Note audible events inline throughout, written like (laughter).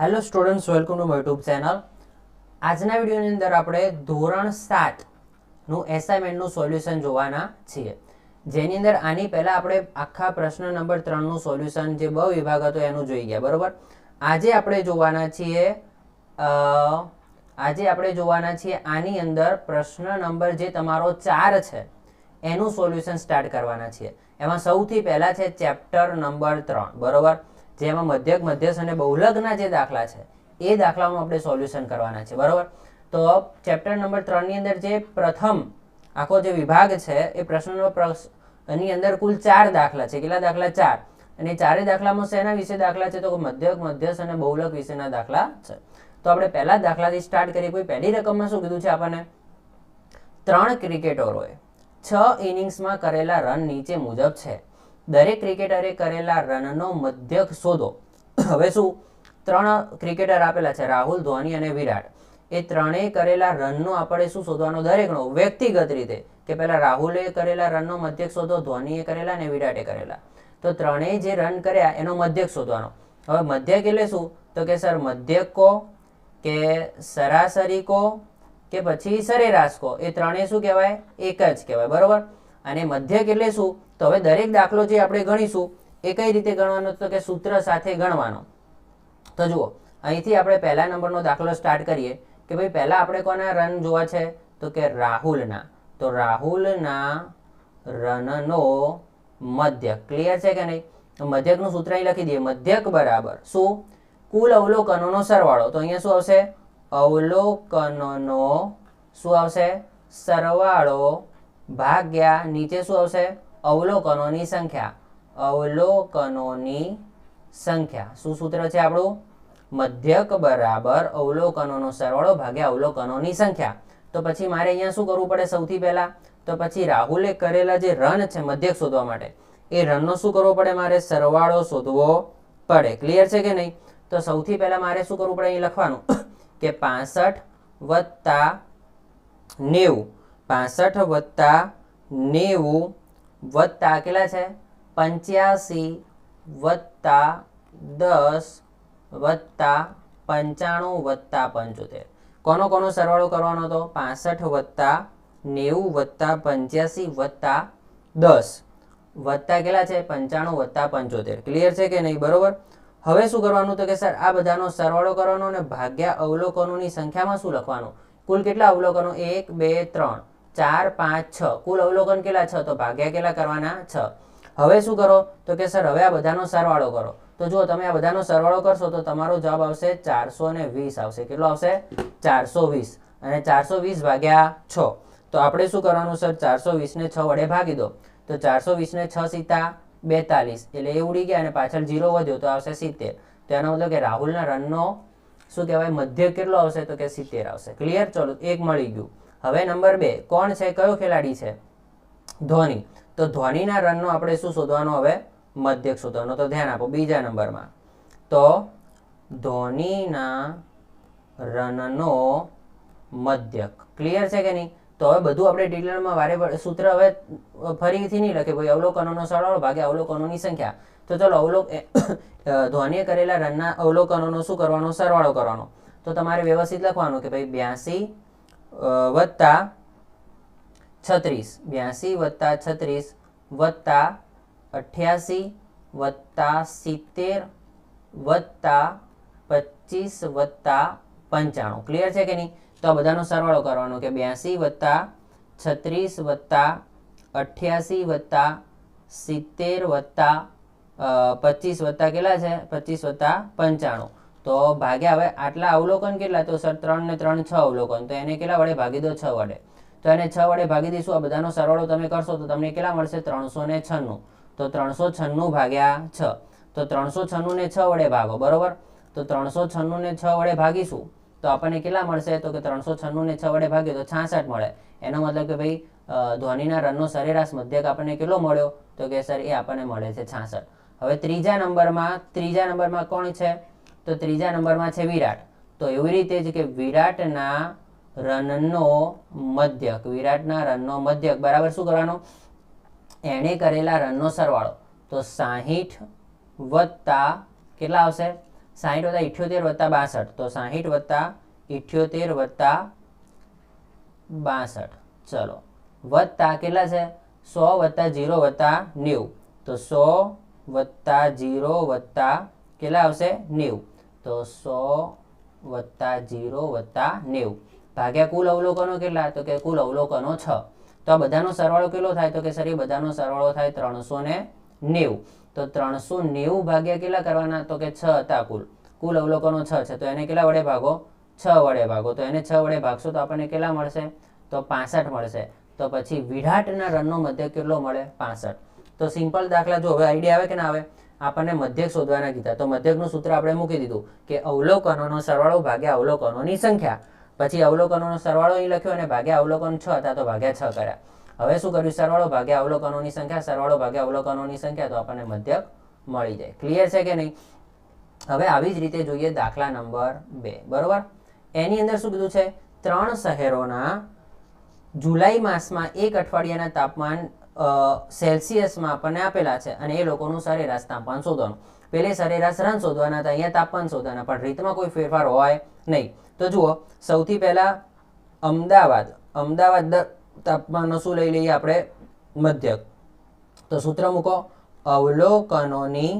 Hello students welcome to YouTube channel આજના વિડીયોની અંદર આપણે ધોરણ સાતનું એસાઇનમેન્ટનું સોલ્યુશન જોવાના છીએ. જેની અંદર આની પહેલાં આપણે આખા પ્રશ્ન નંબર ત્રણનું સોલ્યુશન જે બ વિભાગ હતો એનું જોઈ ગયા, બરોબર? આજે આપણે જોવાના છીએ આજે આપણે જોવાના છીએ આની અંદર પ્રશ્ન નંબર જે તમારો ચાર છે, એનું સોલ્યુશન સ્ટાર્ટ કરવાના છીએ. એમાં સૌથી પહેલાં છે ચેપ્ટર નંબર ત્રણ, બરોબર? જેમાં મધ્યક, મધ્યસ્થ અને બહુલગના જે દાખલા છે, એ દાખલાનું આપણે સોલ્યુશન કરવાના છે, બરાબર? તો ચેપ્ટર નંબર ત્રણની અંદર જે પ્રથમ આખો જે વિભાગ છે, એ પ્રશ્નનો પ્રશ- એની અંદર કુલ ચાર દાખલા છે. કેટલા દાખલા? ચાર. અને ચારે દાખલામાં શેના વિશે દાખલા છે? તો મધ્યક, મધ્યસ્થ અને બહુલક વિશેના દાખલા છે. તો આપણે પહેલા દાખલાથી સ્ટાર્ટ કરીએ. કોઈ પહેલી રકમમાં શું કીધું છે આપણને? ત્રણ ક્રિકેટરોએ છ ઇનિંગ્સમાં કરેલા રન નીચે મુજબ છે. દરેક ક્રિકેટરે કરેલા રનનો મધ્યક શોધો. હવે શું? ત્રણ ક્રિકેટર આપેલા છે, રાહુલ, ધોની અને વિરાટ. એ ત્રણેય કરેલા રનનો આપણે શું શોધવાનો? દરેકનો. વ્યક્તિગત રીતે. કે પહેલાં રાહુલે કરેલા રનનો મધ્યક શોધો, ધોનીએ કરેલા અને વિરાટે કરેલા. તો ત્રણેય જે રન કર્યા, એનો મધ્યક શોધવાનો. હવે મધ્યક એટલે શું? તો કે સર, મધ્યક કો કે સરાસરી કો કે પછી સરેરાશ કો એ ત્રણેય શું કહેવાય? એક જ કહેવાય. બરોબર? અને મધ્યક એટલે શું? તો હવે દરેક દાખલો જે આપણે ગણીશું, એ કઈ રીતે ગણવાનો? તો કે સૂત્ર સાથે ગણવાનો. તો જુઓ, અહીંથી આપણે પહેલા નંબરનો દાખલો સ્ટાર્ટ કરીએ, કે ભાઈ પહેલા આપણે કોના રન જોવા છે? તો કે રાહુલના. તો રાહુલના રનનો મધ્યક. ક્લિયર છે કે નહીં? મધ્યકનું સૂત્ર અહીં લખી દઈએ, મધ્યક બરાબર. શું? કુલ અવલોકનોનો સરવાળો. તો અહીંયા શું આવશે? અવલોકનોનો શું આવશે? સરવાળો ભાગ્યા નીચે શું આવશે? અવલોકનોની સંખ્યા. અવલોકનોની સંખ્યા. શું સૂત્ર છે આપણું? મધ્યક બરાબર અવલોકનોનો સરવાળો ભાગ્યા અવલોકનોની સંખ્યા. તો પછી મારે અહીંયા શું કરવું પડે સૌથી પહેલા? તો પછી રાહુલે કરેલા જે રન છે મધ્યક શોધવા માટે, એ રનનો શું કરવો પડે મારે? સરવાળો શોધવો પડે. ક્લિયર છે કે નહીં? તો સૌથી પહેલા મારે શું કરવું પડે અહીં લખવાનું? (coughs) કે પાસઠ વત્તા નેવું. પાસઠ વત્તા નેવું વત્તા કેટલા છે? પંચ્યાસી વત્તા દસ વત્તા પંચાણું વત્તા પંચોતેર. કોનો કોનો સરવાળો કરવાનો હતો? પાસઠ વત્તા નેવું વત્તા પંચ્યાસી વત્તા દસ. વત્તા કેટલા છે? પંચાણું વત્તા પંચોતેર. ક્લિયર છે કે નહીં? બરોબર? હવે શું કરવાનું તો કે સર, આ બધાનો સરવાળો કરવાનો અને ભાગ્યા અવલોકનોની સંખ્યામાં શું લખવાનું? કુલ કેટલા અવલોકનો? એક, બે, ત્રણ. ચાર, પાંચ, છ. કુલ અવલોકન કેટલા છ? તો ભાગ્યા કેટલા કરવાના? છ. હવે શું કરો? તો કે, સર, હવે આ બધાનો સરવાળો કરો. તો જો તમે આ બધાનો સરવાળો કરશો તો તમારો જવાબ આવશે ચારસો ને વીસ આવશે. કેટલો આવશે? ચારસો વીસ. અને ચારસો વીસ ભાગ્યા છ. તો આપણે શું કરવાનું, સર? ચારસો વીસને છ વડે ભાગી દો. તો ચારસો વીસને છ સીતા બેતાલીસ. એટલે એ ઉડી ગયા અને પાછળ જીરો વધ્યો, તો આવશે સિત્તેર. તો એનો મતલબ કે રાહુલના રનનો શું કહેવાય? મધ્ય કેટલો આવશે? તો કે સિત્તેર આવશે. ક્લિયર? ચલો, એક મળી ગયું. હવે નંબર બે, કોણ છે? કયો ખેલાડી છે? ધોની. તો ધોનીના રનનો આપણે શું શોધવાનો? હવે મધ્યક શોધવાનો. તો ધ્યાન આપો, બીજા નંબરમાં. તો ધોનીના રનનો મધ્યક. ક્લિયર છે કે નહીં? તો હવે બધું આપણે ડિટેલમાં વારે સૂત્ર હવે ફરીથી નહીં લખે. ભાઈ અવલોકનોનો સરવાળો ભાગે અવલોકનોની સંખ્યા. તો ચલો, અવલોક ધોનીએ કરેલા રનના અવલોકનોનો શું કરવાનો? સરવાળો કરવાનો. તો તમારે વ્યવસ્થિત લખવાનું કે ભાઈ બ્યાસી વત્તા છત્રીસ. બ્યાસી વત્તા છત્રીસ વત્તા અઠ્યાસી વત્તા સિત્તેર વત્તા પચીસ વત્તા પંચાણું. ક્લિયર છે કે નહીં? તો આ બધાનો સરવાળો કરવાનો કે બ્યાસી વત્તા છત્રીસ વત્તા અઠ્યાસી વત્તા સિત્તેર વત્તા પચીસ વત્તા કેટલા છે? પચીસ વત્તા પંચાણું. તો ભાગ્યા હવે આટલા અવલોકન કેટલા? તો સર, ત્રણ ને ત્રણ, છ અવલોકન. તો એને કેટલા વડે ભાગી દો? છ વડે. તો એને છ વડે ભાગી દઈશું. આ બધાનો સરવાળો તમે કરશો તો તમને કેટલા મળશે? ત્રણસો ને છન્નું. તો ત્રણસો છન્નું ભાગ્યા છ. તો ત્રણસો છન્નું ને છ વડે ભાગો. બરોબર? તો ત્રણસો છન્નું ને છ વડે ભાગીશું. તો આપણને કેટલા મળશે? તો કે ત્રણસો છન્નું ને છ વડે ભાગીએ તો છાસઠ મળે. એનો મતલબ કે ભાઈ ધોનીના રનનો સરેરાશ મધ્યક આપણને કેટલો મળ્યો? તો કે સર, એ આપણને મળે છે છાસઠ. હવે ત્રીજા નંબરમાં ત્રીજા નંબરમાં કોણ છે? તો ત્રીજા નંબરમાં છે વિરાટ. તો એવી રીતે જ કે વિરાટના રનનો મધ્યક, વિરાટના રનનો મધ્યક, બરાબર શું કરવાનો? એણે કરેલા રનનો સરવાળો. તો સાહીઠ વત્તા કેટલા આવશે? સાહીઠ વત્તા ઇઠ્યોતેર વત્તા બાસઠ. તો સાહીઠ વત્તા ઇઠ્યોતેર વત્તા બાસઠ. ચલો. વત્તા કેટલા છે? સો વત્તા જીરો વત્તા નેવું. તો સો વત્તા જીરો વત્તા કેટલા આવશે? નેવું. તો સો વત્તા જીરો વત્તા નેવું. ભાગ્યા કુલ અવલોકનો કેટલા? તો કે કુલ અવલોકનો છ. તો આ બધાનો સરવાળો કેટલો થાય? તો કે સર, એ બધાનો સરવાળો થાય ત્રણસો નેવું. તો ત્રણસો નેવું ભાગ્યા કેટલા કરવાના? તો કે છ હતા કુલ. કુલ અવલોકનો છ છે. તો એને કેટલા વડે ભાગો? છ વડે ભાગો. તો એને છ વડે ભાગશો તો આપણને કેટલા મળશે? તો પાસઠ મળશે. તો પછી વિરાટના રનનો મધ્ય કેટલો મળે? પાસઠ. તો સિમ્પલ દાખલા જો હવે આઈડિયા આવે કે ના આવે? આપણને મધ્યક શોધવાના કીધા. તો મધ્યકનું સૂત્ર આપણે મૂકી દીધું કે અવલોકનોનો સરવાળો ભાગ્યા અવલોકનોની સંખ્યા. પછી અવલોકનોનો સરવાળો અહીં લખ્યો અને ભાગ્યા અવલોકન છ હતા તો ભાગ્યા છ કર્યા. હવે શું કર્યું? સરવાળો ભાગ્યા અવલોકનોની સંખ્યા, સરવાળો ભાગ્યા અવલોકનોની સંખ્યા તો આપણને મધ્યક મળી જાય. ક્લિયર છે કે નહીં? હવે આવી જ રીતે જોઈએ દાખલા નંબર બે. બરોબર? એની અંદર શું કીધું છે? ત્રણ શહેરોના જુલાઈ માસમાં એક અઠવાડિયાના તાપમાન સેલ્સિયસમાં આપણને આપેલા છે અને એ લોકોનું સરેરાશ તાપમાન શોધવાનું. પહેલે સરેરાશ રન શોધવાના હતા, અહીંયા તાપમાન શોધવાના, પણ રીતમાં કોઈ ફેરફાર હોય નહીં. તો જુઓ, સૌથી પહેલાં અમદાવાદ અમદાવાદ તાપમાનનો શું લઈ લઈએ આપણે? મધ્યક તો સૂત્ર મૂકો, અવલોકનોની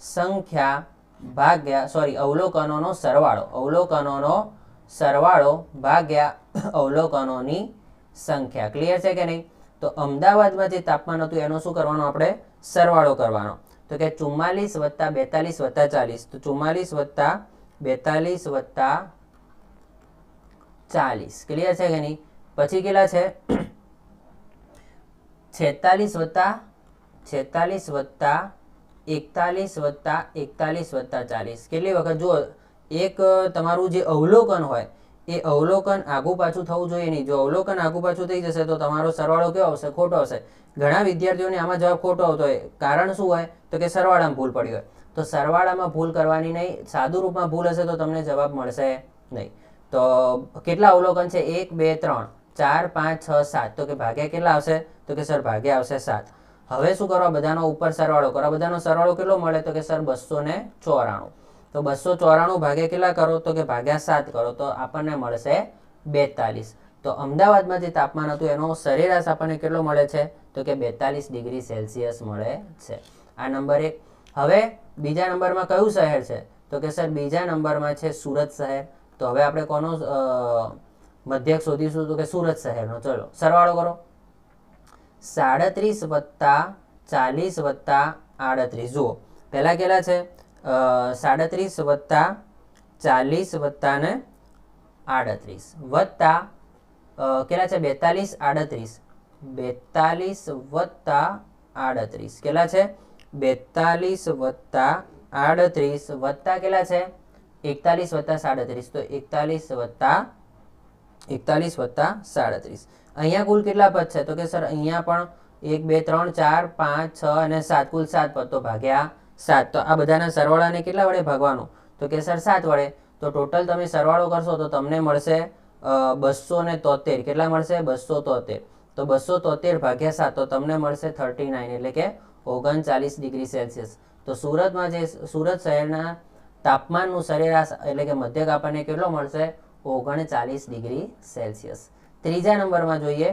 સંખ્યા ભાગ્યા સોરી અવલોકનોનો સરવાળો અવલોકનોનો સરવાળો ભાગ્યા અવલોકનોની સંખ્યા. ક્લિયર છે કે નહીં? તો અમદાવાદમાં જે તાપમાન હતું, એનો શું કરવાનો આપણે? સરવાળો કરવાનો. તો કે ચુમ્માલીસ વત્તા બેતાલીસ વત્તા ચાલીસ. તો ચુમ્માલીસ વત્તા બેતાલીસ વત્તા ચાલીસ. ક્લિયર છે કે નહીં? પછી કેટલા છે? છેતાલીસ વત્તા છેતાલીસ વત્તા એકતાલીસ વત્તા એકતાલીસ વત્તા ચાલીસ. કેટલી વખત? જુઓ, એક તમારું જે અવલોકન હોય એ અવલોકન આગુ પાછું થવું જોઈએ નહીં. જો અવલોકન આગુ પાછું થઈ જશે તો તમારો સરવાળો કેવો આવશે? ખોટો આવશે. ઘણા વિદ્યાર્થીઓને આમાં જવાબ ખોટો આવતો હોય. કારણ શું હોય? તો કે સરવાળામાં ભૂલ પડી હોય. તો સરવાળામાં ભૂલ કરવાની નહીં. સાદું રૂપમાં ભૂલ હશે તો તમને જવાબ મળશે નહીં. તો કેટલા અવલોકન છે? એક, બે, ત્રણ. ચાર, પાંચ, છ, સાત. તો કે ભાગ્યા કેટલા આવશે? તો કે સર ભાગ્યા આવશે સાત. હવે શું કરવા બધાનો ઉપર સરવાળો કરો. બધાનો સરવાળો કેટલો મળે? તો કે સર બસો ચોરાણું. તો બસો ચોરાણું ભાગ્યા કેટલા કરો? તો કે ભાગ્યા સાત કરો. તો આપણને મળશે બેતાલીસ. તો અમદાવાદમાં જે તાપમાન હતું, એનો સરેરાશ આપણને કેટલો મળે છે? તો કે બેતાલીસ ડિગ્રી સેલ્સિયસ મળે છે. આ નંબર એક. હવે બીજા નંબરમાં કયું શહેર છે? તો કે સર, બીજા નંબરમાં છે સુરત શહેર. તો હવે આપણે કોનો મધ્યક શોધીશું? તો કે સુરત શહેરનો. ચલો, સરવાળો કરો. સાડત્રીસ વત્તા ચાલીસ વત્તા આડત્રીસ. જુઓ, પહેલાં કેટલા છે? સાડત્રીસ વત્તા ચાલીસ વત્તા ને આડત્રીસ. વત્તા કેટલા છે? બેતાલીસ, આડત્રીસ. બેતાલીસ વત્તા આડત્રીસ. કેટલા છે? બેતાલીસ વત્તા આડત્રીસ. વત્તા કેટલા છે? એકતાલીસ વત્તા સાડત્રીસ. તો એકતાલીસ વત્તા એકતાલીસ વત્તા સાડત્રીસ. અહીંયા કુલ કેટલા પદ છે? તો કે સર, અહીંયા પણ એક, બે, ત્રણ, ચાર, પાંચ, છ અને સાત. કુલ સાત પદ તો ભાગ્યા સાત. તો આ બધાના સરવાળાને કેટલા વડે ભાગવાનું? તો કે સર સાત વડે. તો ટોટલ તમે સરવાળો કરશો તો તમને મળશે બસો ને તોતેર. કેટલા મળશે? બસો તોતેર. તો બસો તોતેર ભાગ્યા સાત, તો તમને મળશે થર્ટી નાઇન એટલે કે ઓગણચાલીસ ડિગ્રી સેલ્સિયસ. તો સુરતમાં જે સુરત શહેરના તાપમાનનું સરેરાશ એટલે કે મધ્યક આપણને કેટલો મળશે? ઓગણચાલીસ ડિગ્રી સેલ્સિયસ. ત્રીજા નંબરમાં જોઈએ.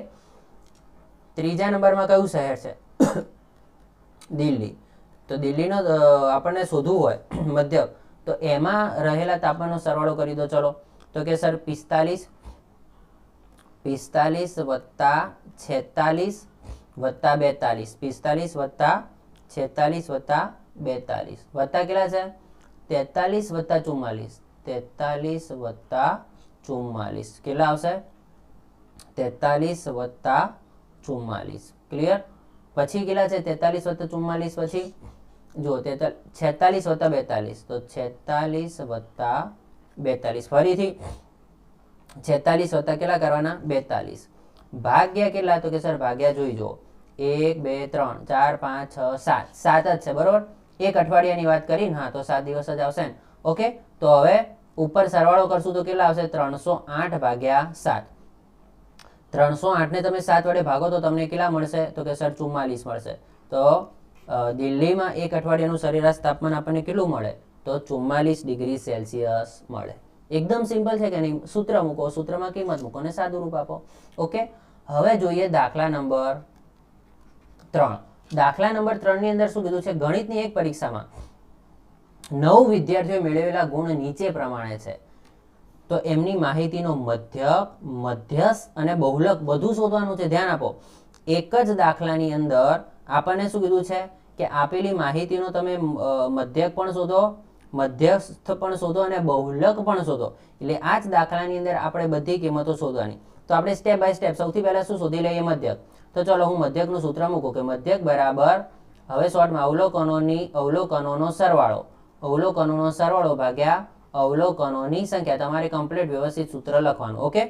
ત્રીજા નંબરમાં કયું શહેર છે? (coughs) દિલ્હી. તો દિલ્હીનો આપણને શોધવું હોય, (clears throat) મધ્યક, તો એમાં રહેલા તાપમાનનો સરવાળો કરી દો, ચલો. તો કે સર, પિસ્તાલીસ પિસ્તાલીસ વત્તા છેતાલીસ વત્તા બેતાલીસ. પિસ્તાલીસ વત્તા છેતાલીસ વત્તા બેતાલીસ. વત્તા કેટલા છે? તેતાલીસ વત્તા ચુમ્માલીસ. તેતાલીસ વત્તા ચુમ્માલીસ. કેટલા આવશે? તેતાલીસ વત્તા ચુમ્માલીસ. ક્લિયર? પછી કેટલા છે? તેતાલીસ વત્તા ચુમ્માલીસ પછી? જો છેતાલીસ વત્તા બેતાલીસ, તો છેતાલીસ વત્તા બેતાલીસ. ફરીથી છેતાલીસ વત્તા કેટલા કરવાના? બેતાલીસ. ભાગ્યા કેટલા? તો કે સર ભાગ્યા જોઈ જુઓ. એક, બે, ત્રણ, ચાર, પાંચ, છ, સાત. સાત જ છે, બરોબર? એક અઠવાડિયાની વાત કરીને, હા, તો સાત દિવસ જ આવશે ને. ઓકે? તો હવે ઉપર સરવાળો કરશું તો કેટલા આવશે? ત્રણસો આઠ ભાગ્યા સાત. ત્રણસો આઠને તમે સાત વડે ભાગો તો તમને કેટલા મળશે? તો કે સર ચુમ્માલીસ મળશે. તો દિલ્હીમાં એક અઠવાડિયાનું સરેરાશ તાપમાન આપણને કેટલું મળે? તો ચુમ્માલીસ ડિગ્રી સેલ્સિયસ મળે. એકદમ સિમ્પલ છે કે નહીં? સૂત્ર મૂકો. સૂત્રમાં કિંમત મૂકો અને સાદું રૂપ આપો. ઓકે? હવે જોઈએ દાખલા નંબર ત્રણ. દાખલા નંબર ત્રણની અંદર શું કીધું છે? ગણિતની એક પરીક્ષામાં નવ વિદ્યાર્થીઓ મેળવેલા ગુણ નીચે પ્રમાણે છે. તો એમની માહિતીનો મધ્યક મધ્યસ્થ અને બહુલક બધું શોધવાનું છે. ધ્યાન આપો. એક જ દાખલાની અંદર આપણને શું કીધું છે? કે આપેલી માહિતીનો તમે મધ્યક પણ શોધો, મધ્યસ્થ પણ શોધો અને બહુલક પણ શોધો. એટલે આ જ દાખલાની અંદર આપણે બધી કિંમતો શોધવાની. તો આપણે સ્ટેપ બાય સ્ટેપ સૌથી પહેલાં શું શોધી લઈએ મધ્યક? તો ચલો હું મધ્યકનું સૂત્ર મૂકું કે મધ્યક બરાબર, હવે શોર્ટમાં અવલોકનોની, અવલોકનોનો સરવાળો. અવલોકનોનો સરવાળો ભાગ્યા અવલોકનોની સંખ્યા. તમારે કમ્પ્લીટ વ્યવસ્થિત સૂત્ર લખવાનું ઓકે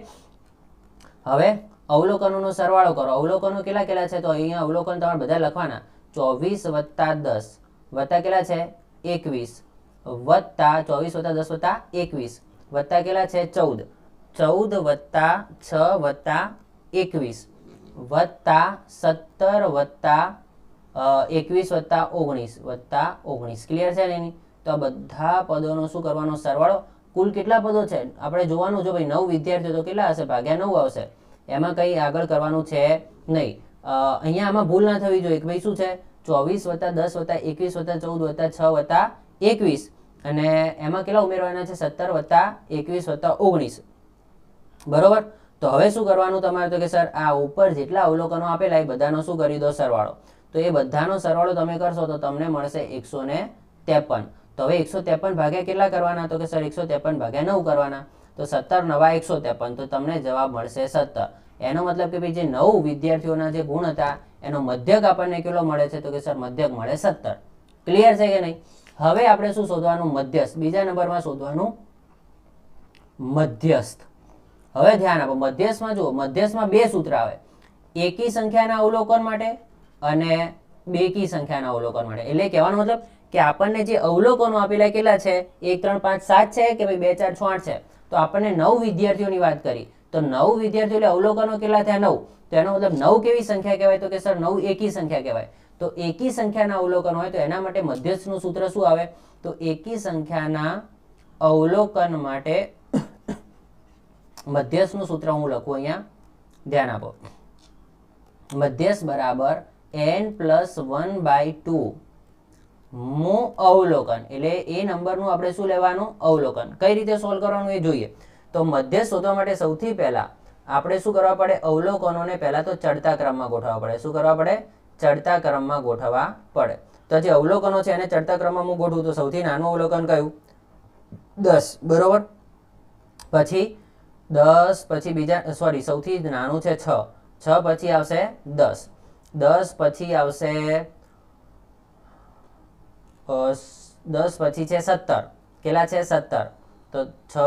હવે અવલોકનોનો સરવાળો કરો. અવલોકનો કેટલા કેટલા છે? તો અહીંયા અવલોકન તમારે બધા લખવાના. ચોવીસ વત્તા દસ. વત્તા કેટલા છે? એકવીસ. વત્તા ચોવીસ વત્તા દસ વત્તા એકવીસ. વત્તા કેટલા છે? ચૌદ. ચૌદ વત્તા છ વત્તા એકવીસ. વત્તા સત્તર વત્તા એકવીસ વત્તા ઓગણીસ. વત્તા ઓગણીસ. ક્લિયર છે એની? તો આ બધા પદોનો શું કરવાનો સરવાળો? કુલ કેટલા પદો છે? આપણે જોવાનું જો ભાઈ નવ વિદ્યાર્થીઓ તો કેટલા હશે? ભાગ્યા નવ આવશે. એમાં કંઈ આગળ કરવાનું છે નહીં. અહીંયા આમાં ભૂલ ના થવી જોઈએ. કે ભાઈ શું છે? ચોવીસ વત્તા દસ વત્તા એકવીસ વત્તા ચૌદ વત્તા છ વત્તા એકવીસ. અને એમાં કેટલા ઉમેરવાના છે? સત્તર વત્તા એકવીસ વત્તા ઓગણીસ. બરોબર? તો હવે શું કરવાનું તમારે તો કે સર, આ ઉપર જેટલા અવલોકનો આપેલા એ બધાનો શું કરી દો? સરવાળો. તો એ બધાનો સરવાળો તમે કરશો તો તમને મળશે એકસો ત્રેપન. તો હવે એકસો ત્રેપન ભાગ્યા કેટલા કરવાના? તો કે સર, એકસો ત્રેપન ભાગ્યા નવ કરવાના. તો સત્તર નવા એકસો ત્રેપન. તો તમને જવાબ મળશે સત્તર. એનો મતલબ કે ભાઈ જે નવ વિદ્યાર્થીઓના જે ગુણ હતા, એનો મધ્યક આપણને કેટલો મળે છે? તો કે સર, મધ્યક મળે સત્તર. ક્લિયર છે કે નહીં? હવે આપણે શું શોધવાનું? મધ્યસ્થ. બીજા નંબરમાં શોધવાનું મધ્યસ્થ. હવે ધ્યાન આપો, મધ્યસ્થમાં જુઓ, મધ્યસ્થમાં બે સૂત્ર આવે. એકી સંખ્યાના અવલોકન માટે અને બેકી સંખ્યાના અવલોકન માટે. એટલે કહેવાનો મતલબ કે આપણને જે અવલોકનો આપેલા કેટલા છે? એક, ત્રણ, પાંચ, સાત છે કે ભાઈ બે, ચાર, છ, આઠ છે? તો આપણને નવ વિદ્યાર્થીઓની વાત કરી. તો નવ વિદ્યાર્થીઓ એટલે અવલોકનો કેટલા થયા? નવ. તો એનો મતલબ નવ કેવી સંખ્યા કહેવાય? તો કે સર, નવ એકી સંખ્યા કહેવાય. તો એકી સંખ્યાના અવલોકન હોય તો એના માટે મધ્યસ્થનું સૂત્ર શું આવે? તો એકી સંખ્યાના અવલોકન માટે મધ્યસ્થનું સૂત્ર હું લખું અહીંયા. ધ્યાન આપો. મધ્યસ્થ બરાબર N plus one by two મુ અવલોકન. એટલે એ નંબરનું આપણે શું લેવાનું? અવલોકન. કઈ રીતે સોલ્વ કરવાનું એ જોઈએ. તો મધ્ય શોધવા માટે સૌથી પહેલા આપણે શું કરવા પડે? અવલોકનોને પહેલાં તો ચડતા ક્રમમાં ગોઠવવા પડે. શું કરવા પડે? ચડતા ક્રમમાં ગોઠવવા પડે. તો જે અવલોકનો છે એને ચડતા ક્રમમાં હું ગોઠવું? તો સૌથી નાનું અવલોકન કયું? દસ. બરોબર? પછી દસ, પછી બીજા, સોરી, સૌથી નાનું છે છ. છ પછી આવશે દસ. દસ પછી આવશે દસ પછી છે સત્તર. કેટલા છે? સત્તર. તો છ,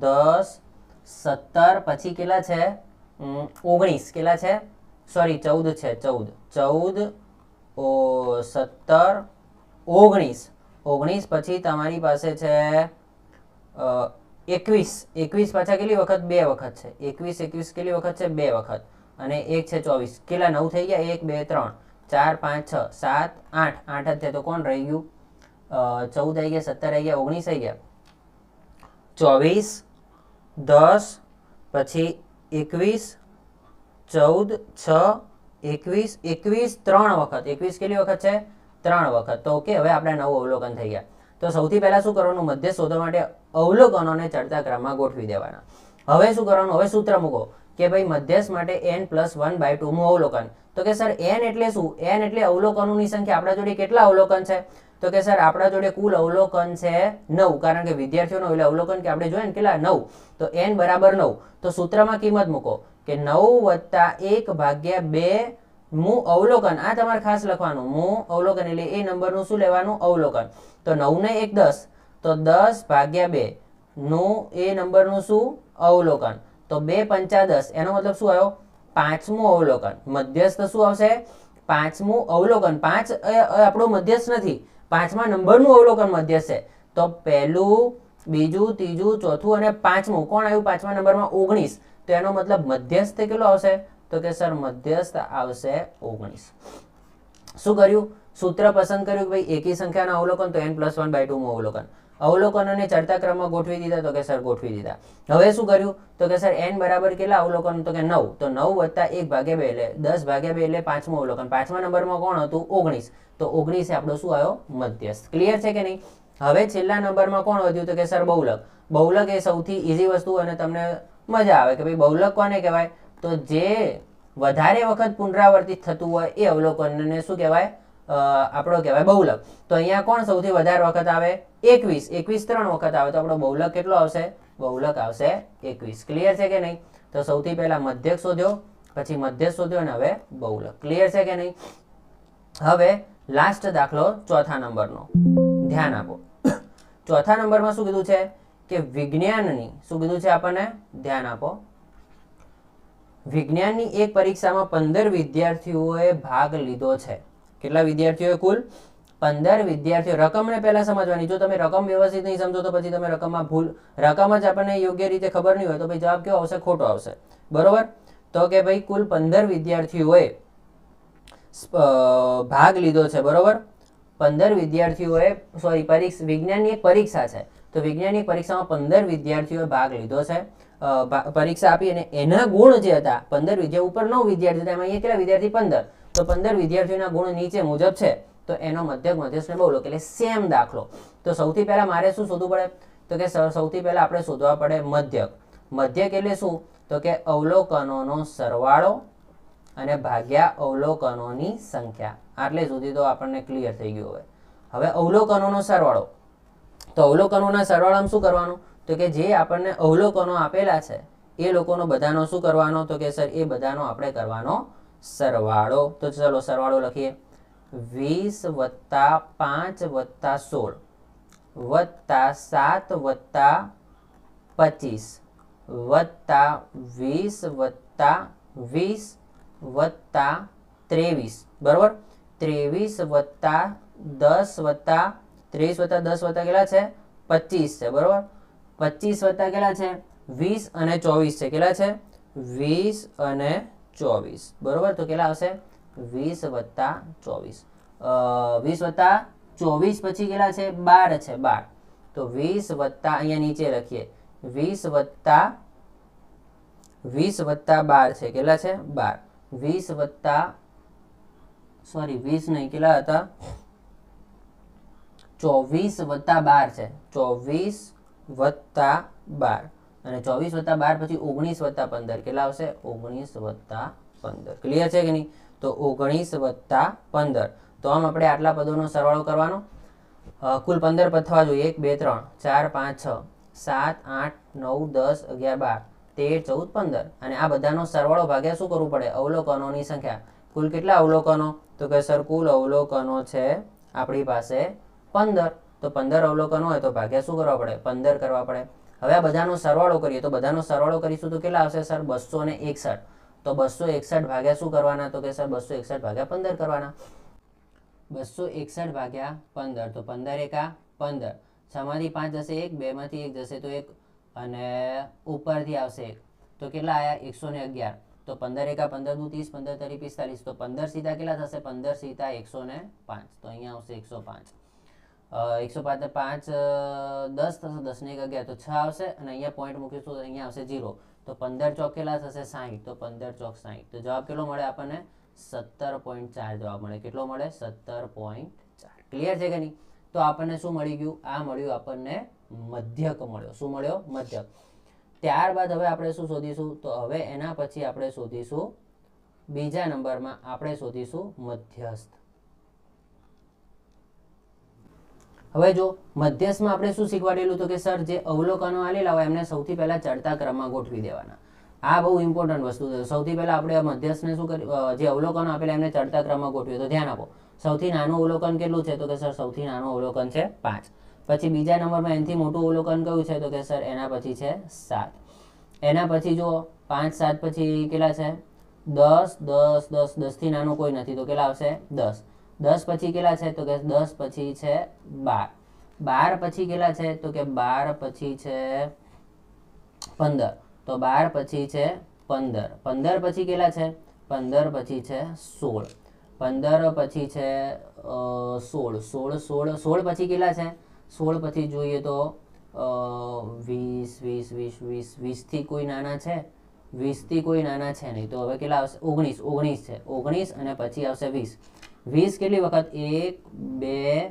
દસ, સત્તર, પછી કેટલા છે? ઓગણીસ. કેટલા છે? સોરી ચૌદ છે, ચૌદ. ચૌદ, ઓ, સત્તર, ઓગણીસ. ઓગણીસ પછી તમારી પાસે છે એકવીસ. એકવીસ પાછા કેટલી વખત? બે વખત છે. એકવીસ એકવીસ કેટલી વખત છે? બે વખત. અને એક છે ચોવીસ. કેટલા? નવ થઈ ગયા? એક, બે, ત્રણ. ચાર, પાંચ, છ, સાત, આઠ. આઠ જ છે. તો કોણ રહી ગયું? ચૌદ આવી ગયા, સત્તર આવી ગયા, ઓગણીસ આવી ગયા. ચોવીસ, દસ, પછી એકવીસ, ચૌદ, છ, એકવીસ એકવીસ, ત્રણ વખત. એકવીસ કેટલી વખત છે? ત્રણ વખત. તો ઓકે, હવે આપણે નવું અવલોકન થઈ ગયા. તો સૌથી પહેલાં શું કરવાનું? મધ્ય શોધવા માટે અવલોકનોને ચડતા ક્રમમાં ગોઠવી દેવાના. હવે શું કરવાનું? હવે સૂત્ર મૂકો કે ભાઈ મધ્યસ્થ માટે એન પ્લસ વન બાય ટુનું અવલોકન. તો કે સર એન એટલે શું? એન એટલે અવલોકનોની સંખ્યા. આપણા જોડે કેટલા અવલોકન છે? તો કે સર, આપણા જોડે કુલ અવલોકન છે નવ, કારણ કે વિદ્યાર્થીઓનો એટલે અવલોકન કે આપણે જોઈએ ને કેટલા? નવ. તો એન બરાબર નવ. તો સૂત્રમાં કિંમત મૂકો કે નવ વત્તા એક ભાગ્યા બે મું અવલોકન. આ તમારે ખાસ લખવાનું. મું અવલોકન એટલે એ નંબરનું શું લેવાનું? અવલોકન. તો નવ ને એક દસ. તો દસ ભાગ્યા બે. નું એ નંબરનું શું? અવલોકન. તો બે પંચા દસ. એનો મતલબ શું આવ્યો? પાંચમું અવલોકન. મધ્યસ્થ શું આવશે? પાંચમું અવલોકન. પાંચ આપણો મધ્યસ્થ નથી. પાંચમા નંબરનું અવલોકન મધ્યસ્થ છે. તો પહેલું, બીજું, ત્રીજું, ચોથું અને પાંચમું. કોણ આવ્યું પાંચમા નંબરમાં? ઓગણીસ. તો એનો મતલબ મધ્યસ્થ કેટલો આવશે? તો કે સર, મધ્યસ્થ આવશે ઓગણીસ. શું કર્યું? સૂત્ર પસંદ કર્યું કે ભાઈ એકી સંખ્યાના અવલોકન, તો એન પ્લસ વન બાય ટુનું અવલોકન. અવલોકનોને ચડતા ગોઠવી દીધા તો કે સર ગોઠવી દીધા. હવે શું કર્યું? તો કે સર એન બરાબર કેટલા અવલોકન? તો કે નવ. તો નવ વત્તા એક ભાગ્યા બે એટલે દસ ભાગ્યા બે એટલે પાંચમું અવલોકન. પાંચમા નંબરમાં કોણ હતું? ઓગણીસ. તો ઓગણીસ આપણો શું આવ્યો? મધ્યસ્થ. ક્લિયર છે કે નહીં? હવે છેલ્લા નંબરમાં કોણ વધ્યું? તો કે સર બહુલક. બહુલક એ સૌથી ઈઝી વસ્તુ અને તમને મજા આવે કે ભાઈ બહુલક કોને કહેવાય? તો જે વધારે વખત પુનરાવર્તિત થતું હોય એ અવલોકનને શું કહેવાય? આપણો કહેવાય બહુલક. તો અહીંયા કોણ સૌથી વધારે વખત આવે? એકવીસ. એકવીસ ત્રણ વખત આવે. તો આપણો બહુલક કેટલો આવશે? બહુલક આવશે એકવીસ. ક્લિયર છે કે નહીં? તો સૌથી પહેલા મધ્યક શોધ્યો, પછી મધ્યક શોધ્યો અને હવે બહુલક. ક્લિયર છે કે નહીં? હવે લાસ્ટ દાખલો ચોથા નંબરનો. ધ્યાન આપો. ચોથા નંબરમાં શું કીધું છે? કે વિજ્ઞાનની, શું કીધું છે આપણને? ધ્યાન આપો. વિજ્ઞાનની એક પરીક્ષામાં પંદર વિદ્યાર્થીઓએ ભાગ લીધો છે. કેટલા વિદ્યાર્થીઓએ કુલ? પંદર વિદ્યાર્થીઓ. રકમને પહેલા સમજવાની. જો તમે રકમ વ્યવસ્થિત નહીં સમજો તો પછી તમે રકમમાં ભૂલ, રકમ જ આપણને યોગ્ય રીતે ખબર નહીં હોય તો ભાઈ જવાબ કેવો આવશે? ખોટો આવશે. બરોબર? તો કે ભાઈ કુલ પંદર વિદ્યાર્થીઓએ ભાગ લીધો છે. બરોબર? પંદર વિદ્યાર્થીઓએ, સોરી, પરીક્ષા, વિજ્ઞાનની એક પરીક્ષા છે. તો વિજ્ઞાનની પરીક્ષામાં પંદર વિદ્યાર્થીઓએ ભાગ લીધો છે. પરીક્ષા આપી અને એના ગુણ જે હતા, પંદર વિદ્યા ઉપર નવ વિદ્યાર્થી હતા. એમાં અહીંયા કેટલા વિદ્યાર્થી? પંદર. તો પંદર વિદ્યાર્થીઓના ગુણ નીચે મુજબ છે, તો એનો મધ્યક મધ્યસ્થ બહુ એટલે સેમ દાખલો. તો સૌથી પહેલા મારે શું શોધવું પડે? તો કે સૌથી પહેલા આપણે શોધવા પડે મધ્યક. મધ્યક એટલે શું? તો કે અવલોકનોનો સરવાળો અને ભાગ્યા અવલોકનોની સંખ્યા. આટલે સુધી તો આપણને ક્લિયર થઈ ગયું હવે. હવે અવલોકનોનો સરવાળો. તો અવલોકનોના સરવાળામાં શું કરવાનું? તો કે જે આપણને અવલોકનો આપેલા છે, એ લોકોનો બધાનો શું કરવાનો? તો કે સર, એ બધાનો આપણે કરવાનો સરવાળો, તો ચલો સરવાળો લખીએ. વીસ વત્તા પાંચ વત્તા સોળ. વત્તા સાત વત્તા પચીસ. વત્તા વીસ વત્તા વીસ વત્તા ત્રેવીસ. બરોબર? ત્રેવીસ વત્તા દસ વત્તા, ત્રેવીસ વત્તા દસ વત્તા કેટલા છે? પચીસ છે. બરોબર? પચીસ વત્તા કેટલા છે? વીસ અને ચોવીસ છે. કેટલા છે? વીસ અને ચોવીસ બરોબર તો કેટલા આવશે વીસ વત્તા ચોવીસ વીસ વત્તા ચોવીસ પછી કેટલા છે બાર છે બાર તો વીસ વત્તા અહીંયા નીચે લખીએ વીસ વત્તા વીસ વત્તા બાર છે કેટલા છે બાર વીસ વત્તા સોરી વીસ નહીં કેટલા હતા ચોવીસ વત્તા બાર છે ચોવીસ વત્તા બાર અને ચોવીસ વત્તા બાર પછી ઓગણીસ વત્તા પંદર. કેટલા આવશે? ઓગણીસ વત્તા પંદર. ક્લિયર છે કે નહીં? તો ઓગણીસ વત્તા પંદર. તો આમ આપણે આટલા પદોનો સરવાળો કરવાનો. કુલ પંદર પદ થવા જોઈએ. એક, બે, ત્રણ. ચાર, પાંચ, છ. સાત, આઠ, નવ, દસ, અગિયાર, બાર. તેર, ચૌદ, પંદર. અને આ બધાનો સરવાળો ભાગ્યા શું કરવું પડે? અવલોકનોની સંખ્યા. કુલ કેટલા અવલોકનો? તો કે સર, કુલ અવલોકનો છે આપણી પાસે પંદર. તો પંદર અવલોકનો હોય તો ભાગ્યા શું કરવા પડે? પંદર કરવા પડે. હવે આ બધાનો સરવાળો કરીએ. તો બધાનો સરવાળો કરીશું તો કેટલા આવશે? સર બસો ને એકસઠ. તો બસો એકસઠ ભાગ્યા શું કરવાના? તો કે સર બસો એકસઠ ભાગ્યા પંદર કરવાના. બસો એકસઠ ભાગ્યા પંદર. તો પંદર એકા પંદર. છમાંથી પાંચ જશે એક, બેમાંથી એક જશે તો એક. અને ઉપરથી આવશે એક. તો કેટલા આવ્યા એકસો ને અગિયાર. તો પંદર એકા પંદર દુ ત્રીસ, પંદર તરી પિસ્તાલીસ. તો પંદર સીધા કેટલા થશે? પંદર સીધા એકસો ને પાંચ. તો અહીંયા આવશે એકસો પાંચ. એકસો પાંચ પાંચ દસ થશે દસને એક અગિયાર, તો છ આવશે અને અહીંયા પોઈન્ટ મૂકીશું તો અહીંયા આવશે જીરો તો પંદર ચોકેલા થશે સાહીઠ, તો પંદર ચોક સાહીઠ. તો જવાબ કેટલો મળે આપણને? સત્તર પોઈન્ટ ચાર જવાબ મળે. કેટલો મળે? સત્તર પોઈન્ટ ચાર. ક્લિયર છે કે નહીં? તો આપણને શું મળી ગયું? આ મળ્યું આપણને મધ્યક મળ્યો. શું મળ્યો? મધ્યક. ત્યારબાદ હવે આપણે શું શોધીશું? તો હવે એના પછી આપણે શોધીશું બીજા નંબરમાં આપણે શોધીશું મધ્યસ્થ. હવે જો મધ્યસ્થમાં આપણે શું શીખવાડેલું તો કે સર, જે અવલોકનો આલેલા હોય એમને સૌથી પહેલાં ચડતા ક્રમમાં ગોઠવી દેવાના. આ બહુ ઇમ્પોર્ટન્ટ વસ્તુ છે. સૌથી પહેલાં આપણે મધ્યસ્થને શું કરી જે અવલોકનો આપેલા એમને ચડતા ક્રમમાં ગોઠવીએ તો ધ્યાન આપો. સૌથી નાનું અવલોકન કેટલું છે તો કે સર, સૌથી નાનું અવલોકન છે પાંચ. પછી બીજા નંબરમાં એનાથી મોટું અવલોકન કયું છે તો કે સર, એના પછી છે સાત. એના પછી જો પાંચ, સાત પછી કેટલા છે? દસ દસ દસ, દસથી નાનું કોઈ નથી તો કેટલા આવશે? દસ. દસ પછી કેટલા છે? તો કે દસ પછી છે બાર. બાર પછી કેટલા છે? તો કે બાર પછી છે પંદર. તો બાર પછી છે પંદર. પંદર પછી કેટલા છે? પંદર પછી છે સોળ. પંદર પછી છે સોળ. સોળ સોળ સોળ પછી કેટલા છે? સોળ પછી જોઈએ તો વીસ વીસ વીસ વીસ વીસથી કોઈ નાના છે? વીસથી કોઈ નાના છે નહીં. તો હવે કેટલા આવશે? ઓગણીસ. ઓગણીસ છે. ઓગણીસ અને પછી આવશે વીસ. વીસ કેટલી વખત? એક, બે,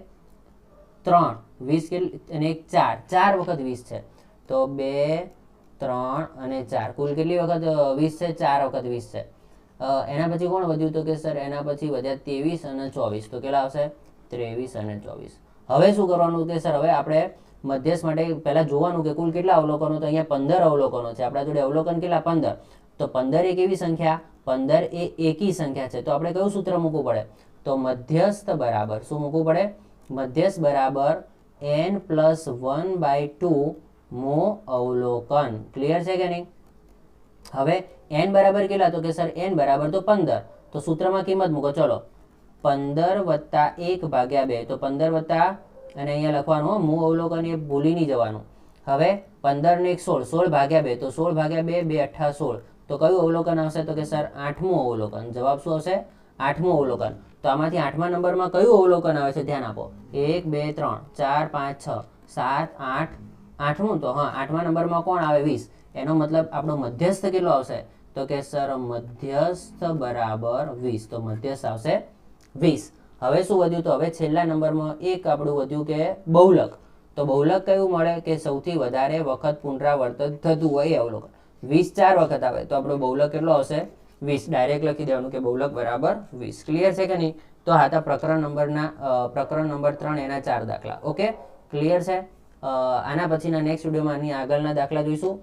ત્રણ. વીસ કેટલી અને એક ચાર. ચાર વખત વીસ છે. તો બે, ત્રણ અને ચાર. કુલ કેટલી વખત? વીસ છે, ચાર વખત વીસ છે. એના પછી કોણ વધ્યું? તો કે સર, એના પછી વધ્યા ત્રેવીસ અને ચોવીસ. તો કેટલા આવશે? ત્રેવીસ અને ચોવીસ. હવે શું કરવાનું? કે સર, હવે આપણે મધ્યસ્થ માટે પહેલા જોવાનું કે કુલ કેટલા અવલોકનો? તો અહીંયા પંદર અવલોકનો છે. આપણા જોડે અવલોકન કેટલા? પંદર. તો પંદર એક એવી સંખ્યા? પંદર એ એકી સંખ્યા છે. તો આપણે કયું સૂત્ર મૂકવું પડે? તો મધ્યસ્થ બરાબર શું મૂકવું પડે? મધ્યસ્થ બરાબર N plus one by two મો અવલોકન. ક્લિયર છે કે નહીં? હવે એન બરાબર કેટલા? તો કે સર એન બરાબર તો પંદર. તો સૂત્રમાં કિંમત મૂકો. ચલો. પંદર વત્તા એક ભાગ્યા બે. તો પંદર વત્તા, અને અહીંયા લખવાનું મૂળ અવલોકન એ ભૂલી નહીં જવાનું. હવે પંદર ને એક સોળ. સોળ ભાગ્યા બે. તો સોળ ભાગ્યા બે બે અઠા સોળ. તો કયું અવલોકન આવશે? તો કે સર, આઠમું અવલોકન. જવાબ શું આવશે? આઠમું અવલોકન. તો આમાંથી આઠમા નંબરમાં કયું અવલોકન આવે છે? ધ્યાન આપો. એક, બે, ત્રણ, ચાર, પાંચ, છ, સાત, આઠ, આઠમું તો, હા, આઠમા નંબરમાં કોણ આવે? વીસ. એનો મતલબ આપણો મધ્યસ્થ કેટલો આવશે? તો કે સર, મધ્યસ્થ બરાબર વીસ. તો મધ્યસ્થ આવશે વીસ. હવે શું વધ્યું? તો હવે છેલ્લા નંબરમાં એક આપણું વધ્યું કે બહુલક. તો બહુલક કયું મળે? કે સૌથી વધારે વખત પુનરાવર્તન થતું હોય એ અવલોકન. વીસ ચાર વખત આવે તો આપણો બહુલક કેટલો આવશે? વીસ ડાયરેક્ટ લખી દેવાનું કે બહુલક બરાબર વીસ. ક્લિયર છે કે નહીં? તો આ પ્રકરણ નંબરના પ્રકરણ નંબર ત્રણ એના ચાર દાખલા. ઓકે? ક્લિયર છે? આના પછીના નેક્સ્ટ વિડીયોમાં આની આગળના દાખલા જોઈશું.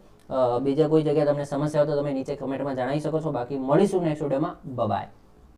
બીજા કોઈ જગ્યાએ તમને સમસ્યા હોય તો તમે નીચે કમેન્ટમાં જણાવી શકો છો. બાકી મળીશું નેક્સ્ટ વિડીયોમાં બાય